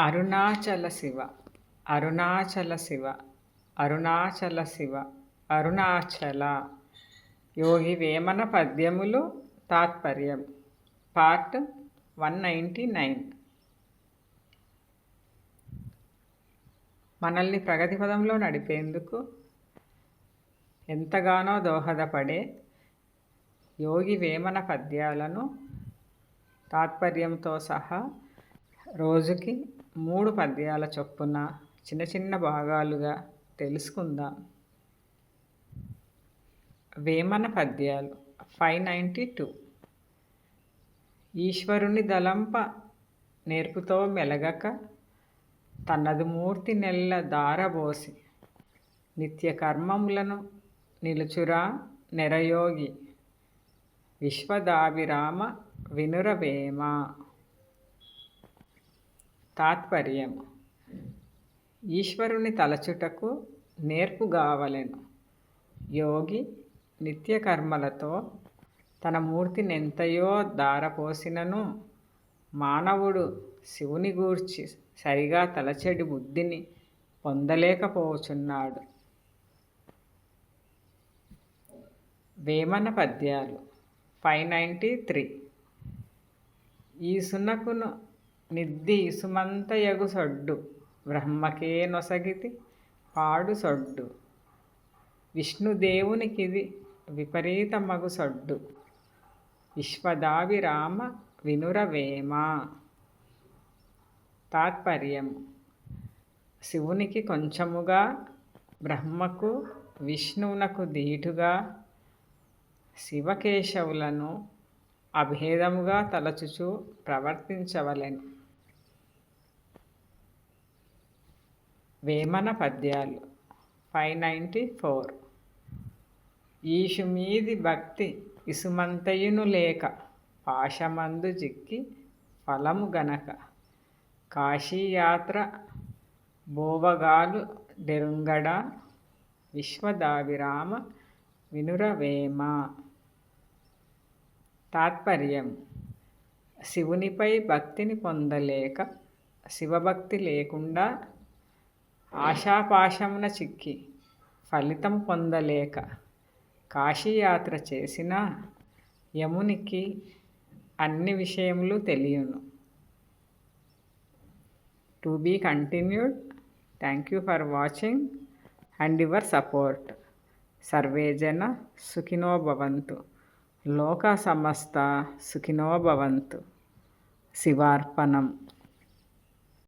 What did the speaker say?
అరుణాచల శివ అరుణాచల శివ అరుణాచల శివ అరుణాచల. యోగి వేమన పద్యములు తాత్పర్యం. Part one ninety nine. మనల్ని ప్రగతి పదంలో నడిపేందుకు ఎంతగానో దోహదపడే యోగి వేమన పద్యాలను తాత్పర్యంతో సహా రోజుకి మూడు పద్యాల చొప్పున చిన్న చిన్న భాగాలుగా తెలుసుకుందాం. వేమన పద్యాలు ఫైవ్ నైంటీ టూ. ఈశ్వరుని దలంప నేర్పుతో మెలగక తనదు మూర్తి నెల్ల దారబోసి నిత్య కర్మములను నిలుచురా నెరయోగి విశ్వదాభిరామ వినురవేమ తాత్పర్యం. ఈశ్వరుని తలచుటకు నేర్పుగావలెను యోగి నిత్యకర్మలతో తన మూర్తిని ఎంతయో దారపోసినను మానవుడు శివుని గూర్చి సరిగా తలచెడి బుద్ధిని పొందలేకపోచున్నాడు. వేమన పద్యాలు. Five ninety three. ఈ సున్నకును నిద్ది ఇసుమంతయగు సొడ్డు బ్రహ్మకే నొసగితి పాడు సొడ్డు. విష్ణుదేవునికిది విపరీతమగు సొడ్డు. విశ్వదావిరామ వినురవేమ తాత్పర్యం శివునికి కొంచెముగా బ్రహ్మకు విష్ణువునకు దీటుగా శివకేశవులను అభేదముగా తలచుచూ ప్రవర్తించవలెను. వేమన పద్యాలు. Five ninety four. ఈషు మీది భక్తి ఇసుమంతయును లేక పాశమందు జిక్కి ఫలము గనక. కాశీయాత్ర బోవగాలు డెరుంగడ విశ్వదావిరామ వినురవేమ. తాత్పర్యం. శివునిపై భక్తిని పొందలేక శివభక్తి లేకుండా ఆశాపాశమున చిక్కి ఫలితం పొందలేక కాశీయాత్ర చేసిన యమునికి అన్ని విషయములు తెలియను. To be continued. Thank you for watching and your support. సర్వేజన సుఖినో భవంతు. లోక సమస్త సుఖినో భవంతు. శివార్పణం.